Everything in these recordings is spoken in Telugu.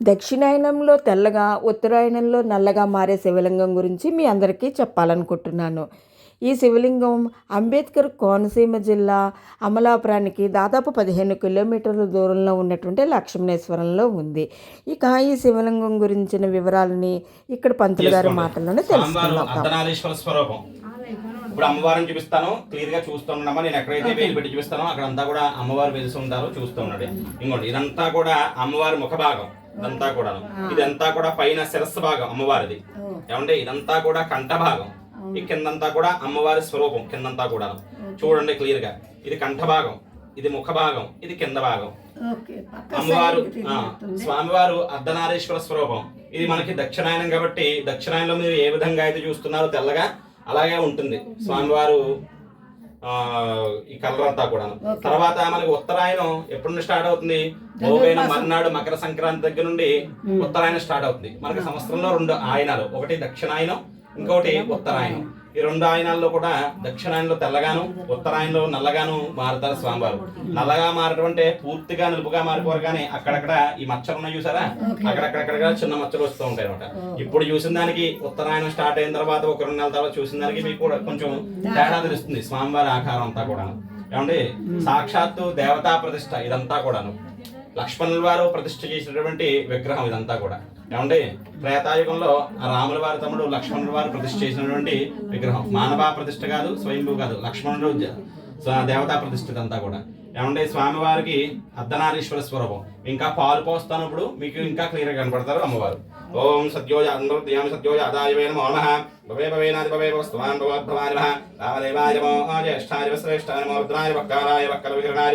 దక్షిణాయనంలో తెల్లగా ఉత్తరాయణంలో నల్లగా మారే శివలింగం గురించి మీ అందరికీ చెప్పాలనుకుంటున్నాను. ఈ శివలింగం అంబేద్కర్ కోనసీమ జిల్లా అమలాపురానికి దాదాపు పదిహేను కిలోమీటర్ల దూరంలో ఉన్నటువంటి లక్ష్మణేశ్వరంలో ఉంది. ఇక ఈ శివలింగం గురించిన వివరాలని ఇక్కడ పంతులు గారి మాటల్లోనే తెలుసుకుందాం. ఇప్పుడు అమ్మవారిని చూపిస్తాను క్లియర్గా చూస్తున్నామా నేను ఎక్కడైతే వేలు పెట్టి చూపిస్తానో అక్కడంతా కూడా అమ్మవారు వెలిసి ఉంటారో చూస్తూ ఉన్నాడు ఇంకోటి ఇదంతా కూడా అమ్మవారి ముఖ భాగం ఇదంతా కూడా ఇదంతా కూడా పైన శిరస్సు భాగం అమ్మవారిది. ఏమంటే ఇదంతా కూడా కంఠ భాగం. ఈ కిందంతా కూడా అమ్మవారి స్వరూపం కిందంతా కూడా చూడండి క్లియర్గా. ఇది కంఠ భాగం ఇది ముఖ భాగం ఇది కింద భాగం. అమ్మవారు స్వామివారు అర్ధనారీశ్వర స్వరూపం. ఇది మనకి దక్షిణాయనం కాబట్టి దక్షిణాయనంలో మీరు ఏ విధంగా అయితే చూస్తున్నారో తెల్లగా అలాగే ఉంటుంది. స్వామివారు ఆ ఈ కలర్ అంతా కూడా తర్వాత మనకి ఉత్తరాయణం ఎప్పటి నుండి స్టార్ట్ అవుతుంది? మోగైన మర్నాడు మకర సంక్రాంతి దగ్గర నుండి ఉత్తరాయణం స్టార్ట్ అవుతుంది. మనకి సంవత్సరంలో రెండు ఆయనాలు. ఒకటి దక్షిణాయనం ఇంకొకటి ఉత్తరాయణం. ఈ రెండు ఆయనాల్లో కూడా దక్షిణాయనంలో తెల్లగాను ఉత్తరాయణంలో నల్లగాను మారుతారు స్వామివారు. నల్లగా మారటం అంటే పూర్తిగా నలుపుగా మారిపోరు కానీ అక్కడక్కడ ఈ మచ్చలు ఉన్నాయి చూసారా? అక్కడక్కడక్కడ చిన్న మచ్చలు వస్తూ ఉంటాయి అనమాట ఇప్పుడు చూసిన దానికి ఉత్తరాయణం స్టార్ట్ అయిన తర్వాత ఒక రెండు నెలల తర్వాత చూసిన దానికి మీకు కూడా కొంచెం తేడా తెలుస్తుంది స్వామివారి ఆకారం అంతా కూడా ఏమండి? సాక్షాత్తు దేవతా ప్రతిష్ట ఇదంతా కూడాను. లక్ష్మణుల వారు ప్రతిష్ఠ చేసినటువంటి విగ్రహం ఇదంతా కూడా. ఏమండి? త్రేతాయుగంలో రాముల వారి తమ్ముడు లక్ష్మణుల వారు ప్రతిష్ఠ చేసినటువంటి విగ్రహం. మానవ ప్రతిష్ఠ కాదు స్వయంభూ కాదు లక్ష్మణుడు దేవతా ప్రతిష్ఠ ఇదంతా కూడా. ఏమంటే స్వామివారికి అర్ధనారీశ్వర స్వరూపం. ఇంకా పాలు పోస్తాను ఇప్పుడు మీకు ఇంకా క్లియర్గా కనపడతారు అమ్మవారు. ఓం సత్యోజ అందరూ సత్యోజ ఆదాయమైన నమో. భవే భవేనాది భవే భవస్వాన్ భవద్భవాని నమః. రామదేవాయ మోహ జ్యేష్ఠాయ శ్రేష్ఠాయ మోద్రాయ వక్కారాయ వక్కల విగ్రహాయ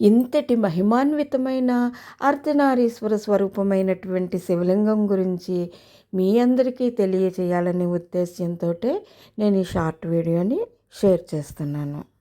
ఇంతటి మహిమాన్వితమైన అర్ధనారీశ్వర స్వరూపమైనటువంటి శివలింగం గురించి మీ అందరికీ తెలియచేయాలనే ఉద్దేశ్యంతో నేను ఈ షార్ట్ వీడియోని షేర్ చేస్తున్నాను.